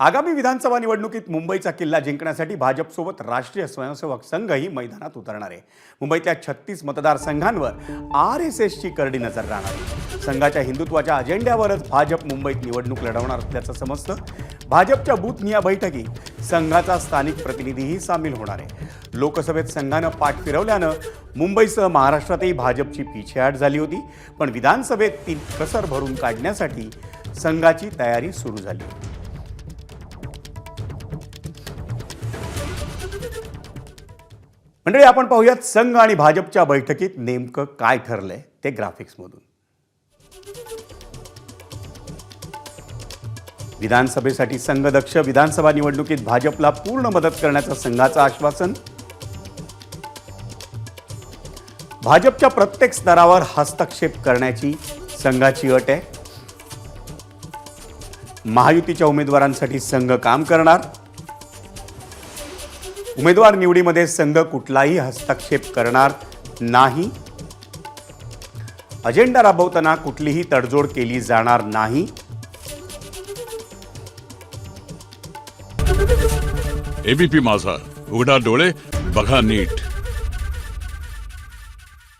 आगामी विधानसभा निवडणुकीत मुंबईचा किल्ला जिंकण्यासाठी भाजपसोबत राष्ट्रीय स्वयंसेवक संघही मैदानात उतरणार आहे. मुंबईतल्या छत्तीस मतदारसंघांवर आर एस एसची करडी नजर राहणार आहे. संघाच्या हिंदुत्वाच्या अजेंड्यावरच भाजप मुंबईत निवडणूक लढवणार असल्याचं समजतं. भाजपच्या बूथनिया बैठकीत संघाचा स्थानिक प्रतिनिधीही सामील होणार आहे. लोकसभेत संघानं पाठ फिरवल्यानं मुंबईसह महाराष्ट्रातही भाजपची पिछेहाट झाली होती. पण विधानसभेत ती कसर भरून काढण्यासाठी संघाची तयारी सुरू झाली. मंडळी आपण पाहूयात संघ आणि भाजपच्या बैठकीत नेमकं काय ठरलंय ते ग्राफिक्समधून विधानसभेसाठी संघ दक्ष विधानसभा निवडणुकीत भाजपला पूर्ण मदत करण्याचं संघाचं आश्वासन. भाजपच्या प्रत्येक स्तरावर हस्तक्षेप करण्याची संघाची अट आहे. महायुतीच्या उमेदवारांसाठी संघ काम करणार. उमेदवार निवडीमध्ये संघ कुठलाही हस्तक्षेप करणार नाही. अजेंडा राबवताना कुठलीही तडजोड केली जाणार नाही. एबीपी माझा. उघडा डोळे बघा नीट.